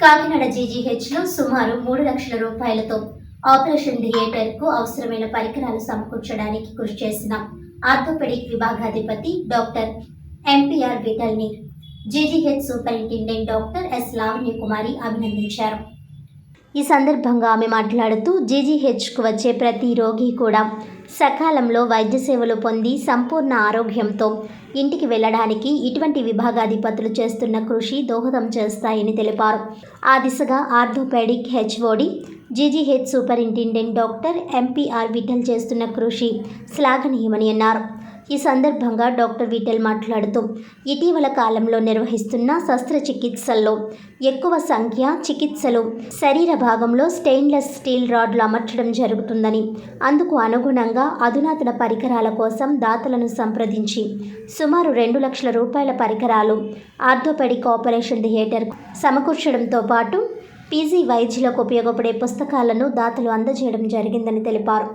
కాకినాడ జీజీహెచ్లో సుమారు మూడు లక్షల రూపాయలతో ఆపరేషన్ థియేటర్కు అవసరమైన పరికరాలు సమకూర్చడానికి కృషి చేసిన ఆర్థోపెడిక్ విభాగాధిపతి doctor MPR విఠల్ని GGH superintendent doctor S Lavanya Kumari అభినందించారు. ఈ సందర్భంగా ఆమె మాట్లాడుతూ జీజీహెచ్కు వచ్చే ప్రతి రోగి కూడా సకాలంలో వైద్య సేవలు పొంది సంపూర్ణ ఆరోగ్యంతో ఇంటికి వెళ్ళడానికి ఇటువంటి విభాగాధిపతులు చేస్తున్న కృషి దోహదం చేస్తాయని తెలిపారు. ఆ దిశగా orthopaedic HOD GGH superintendent doctor MPR Vithal చేస్తున్న కృషి శ్లాఘనీయమని అన్నారు. ఈ సందర్భంగా డాక్టర్ విఠల్ మాట్లాడుతూ ఇటీవల కాలంలో నిర్వహిస్తున్న శస్త్రచికిత్సల్లో ఎక్కువ సంఖ్య చికిత్సలు శరీర భాగంలో స్టెయిన్లెస్ స్టీల్ రాడ్లు అమర్చడం జరుగుతుందని అందుకు అనుగుణంగా అధునాతన పరికరాల కోసం దాతలను సంప్రదించి సుమారు రెండు లక్షల రూపాయల పరికరాలు ఆర్థోపెడిక్ ఆపరేషన్ థియేటర్ సమకూర్చడంతో పాటు పీజీ వైద్యులకు ఉపయోగపడే పుస్తకాలను దాతలు అందజేయడం జరిగిందని తెలిపారు.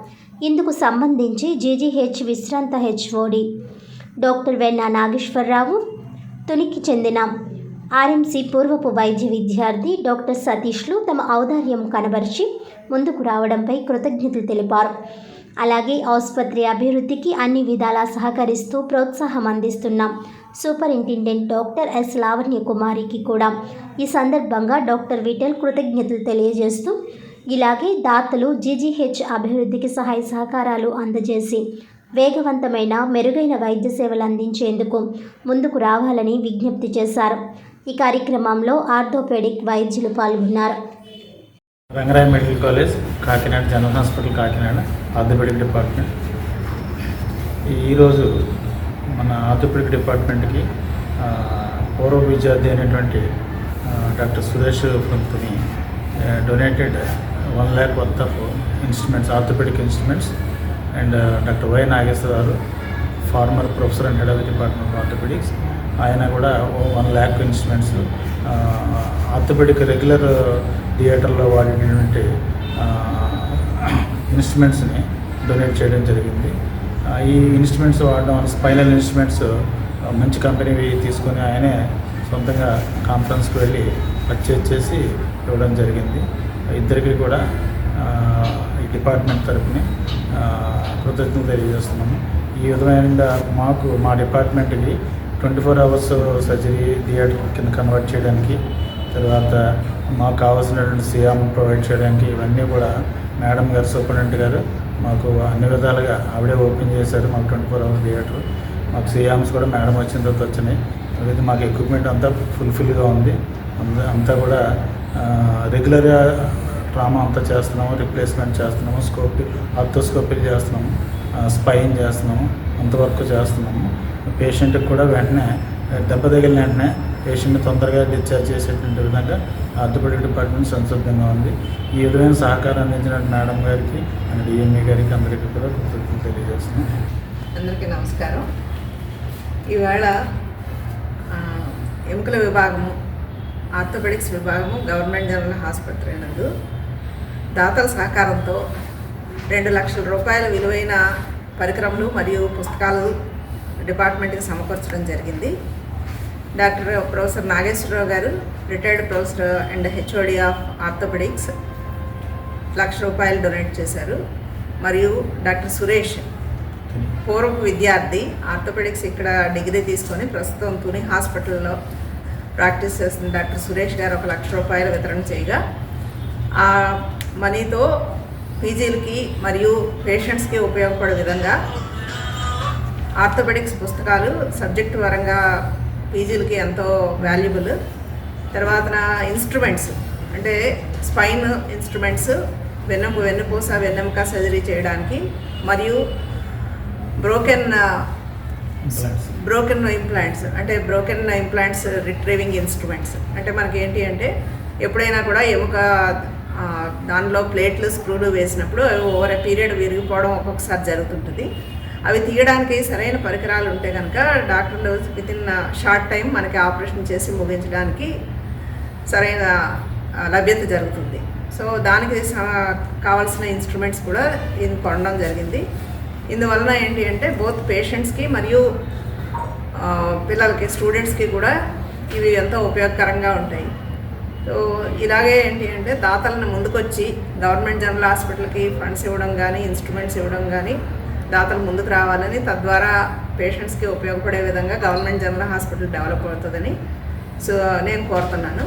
ఇందుకు సంబంధించి జీజీహెచ్ విశ్రాంత హెచ్ఓడి డాక్టర్ వెన్నా నాగేశ్వరరావు తునికి చెందిన ఆర్ఎంసీ పూర్వపు వైద్య విద్యార్థి డాక్టర్ సతీష్లు తమ ఔదార్యం కనబరిచి ముందుకు రావడంపై కృతజ్ఞతలు తెలిపారు. అలాగే ఆసుపత్రి అభివృద్ధికి అన్ని విధాలా సహకరిస్తూ ప్రోత్సాహం అందిస్తున్న సూపరింటెండెంట్ డాక్టర్ ఎస్ లావణ్య కుమారికి కూడా ఈ సందర్భంగా డాక్టర్ విఠల్ కృతజ్ఞతలు తెలియజేస్తూ ఇలాగే దాతలు జీజీహెచ్ అభివృద్ధికి సహాయ సహకారాలు అందజేసి వేగవంతమైన మెరుగైన వైద్య సేవలు అందించేందుకు ముందుకు రావాలని విజ్ఞప్తి చేశారు. ఈ కార్యక్రమంలో ఆర్థోపెడిక్ వైద్యులు పాల్గొన్నారు. Rangaraya medical college Kakinada general hospital Kakinada orthopaedic department. ఈరోజు మన ఆర్థోపెడిక్ డిపార్ట్మెంట్కి పూర్వ విద్యార్థి అయినటువంటి doctor Suresh Pantuni donated one lakh worth of instruments orthopaedic instruments. And uh, doctor Y Nageswara గారు former professor and head of the department of orthopaedics. ఆయన కూడా one lakh instruments uh, orthopaedic regular uh, థియేటర్లో వాడినటువంటి ఇన్స్ట్రుమెంట్స్ని donate చేయడం జరిగింది. ఈ instruments వాడడం వల్ల స్పైనల్ ఇన్స్ట్రుమెంట్స్ మంచి కంపెనీవి తీసుకొని ఆయనే సొంతంగా కాన్ఫరెన్స్కి వెళ్ళి పర్చేజ్ చేసి ఇవ్వడం జరిగింది. ఇద్దరికి కూడా ఈ డిపార్ట్మెంట్ తరఫున కృతజ్ఞత తెలియజేస్తున్నాము. ఈ విధమైన మాకు మా డిపార్ట్మెంట్కి twenty four hours surgery theatre కింద కన్వర్ట్ చేయడానికి తర్వాత మాకు కావాల్సినటువంటి సియామ్ ప్రొవైడ్ చేయడానికి ఇవన్నీ కూడా మేడం గారు సూపరింటెండెంట్ గారు మాకు అన్ని విధాలుగా ఆవిడే ఓపెన్ చేశారు మాకు ట్వంటీ ఫోర్ అవర్స్ థియేటర్. మాకు సియామ్స్ కూడా మేడం వచ్చిన తర్వాత వచ్చినాయి. అయితే మాకు ఎక్విప్మెంట్ అంతా ఫుల్ఫిల్గా ఉంది. అంతా కూడా రెగ్యులర్గా ట్రామా అంతా చేస్తున్నాము రిప్లేస్మెంట్ చేస్తున్నాము స్కోప్ ఆర్థోస్కోపీ చేస్తున్నాము స్పైన్ చేస్తున్నాము అంతవరకు చేస్తున్నాము. పేషెంట్కి కూడా వెంటనే దెబ్బ తగిలిన వెంటనే పేషెంట్ని తొందరగా డిశ్చార్జ్ చేసేటువంటి విధంగా ఆర్థోపెడిక్ డిపార్ట్మెంట్ సంసిద్ధంగా ఉంది. ఈ విధమైన సహకారం అందించిన మేడం గారికి అండ్ డిఎంఏ గారికి అందరికీ కూడా కృతజ్ఞతలు తెలియజేస్తున్నాం అందరికీ నమస్కారం. ఈవేళ ఎముకల విభాగము ఆర్థోపెడిక్స్ విభాగము గవర్నమెంట్ జనరల్ ఆసుపత్రి నందు దాతల సహకారంతో రెండు లక్షల రూపాయల విలువైన పరికరములు మరియు పుస్తకాలు డిపార్ట్మెంట్కి సమకూర్చడం జరిగింది. డాక్టర్ ప్రొఫెసర్ నాగేశ్వరరావు గారు retired professor and HOD of orthopaedics లక్ష రూపాయలు డొనేట్ చేశారు. మరియు డాక్టర్ సురేష్ పూర్వపు విద్యార్థి ఆర్థోపెడిక్స్ ఇక్కడ డిగ్రీ తీసుకొని ప్రస్తుతం తుని హాస్పిటల్లో ప్రాక్టీస్ చేస్తున్న డాక్టర్ సురేష్ గారు ఒక లక్ష రూపాయలు వితరణ చేయగా ఆ మనీతో పీజీలకి మరియు పేషెంట్స్కి ఉపయోగపడే విధంగా ఆర్థోపెడిక్స్ పుస్తకాలు సబ్జెక్ట్ పరంగా పీజీలకి ఎంతో వాల్యుబుల్. తర్వాత ఇన్స్ట్రుమెంట్స్ అంటే స్పైన్ ఇన్స్ట్రుమెంట్స్ వెన్నెము వెన్నుపూస వెన్నెముక సర్జరీ చేయడానికి మరియు బ్రోకెన్ బ్రోకెన్ ఇంప్లాంట్స్ అంటే బ్రోకెన్ ఇంప్లాంట్స్ రిట్రీవింగ్ ఇన్స్ట్రుమెంట్స్ అంటే మనకి ఏంటి అంటే ఎప్పుడైనా కూడా ఎముక దానిలో ప్లేట్లు స్క్రూలు వేసినప్పుడు ఓవర్ పీరియడ్ విరిగిపోవడం ఒక్కొక్కసారి జరుగుతుంటుంది. అవి తీయడానికి సరైన పరికరాలు ఉంటే కనుక డాక్టర్లు విత్ ఇన్ షార్ట్ టైం మనకి ఆపరేషన్ చేసి ముగించడానికి సరైన లభ్యత జరుగుతుంది. సో దానికి కావాల్సిన ఇన్స్ట్రుమెంట్స్ కూడా ఇది కొనడం జరిగింది. ఇందువలన ఏంటి అంటే బోత్ పేషెంట్స్కి మరియు పిల్లలకి స్టూడెంట్స్కి కూడా ఇవి ఎంతో ఉపయోగకరంగా ఉంటాయి. సో ఇలాగే ఏంటి అంటే దాతలను ముందుకొచ్చి గవర్నమెంట్ జనరల్ హాస్పిటల్కి ఫండ్స్ ఇవ్వడం కానీ ఇన్స్ట్రుమెంట్స్ ఇవ్వడం కానీ దాతలు ముందుకు రావాలని తద్వారా పేషెంట్స్కి ఉపయోగపడే విధంగా గవర్నమెంట్ జనరల్ హాస్పిటల్ డెవలప్ అవుతుందని సో నేను కోరుతున్నాను.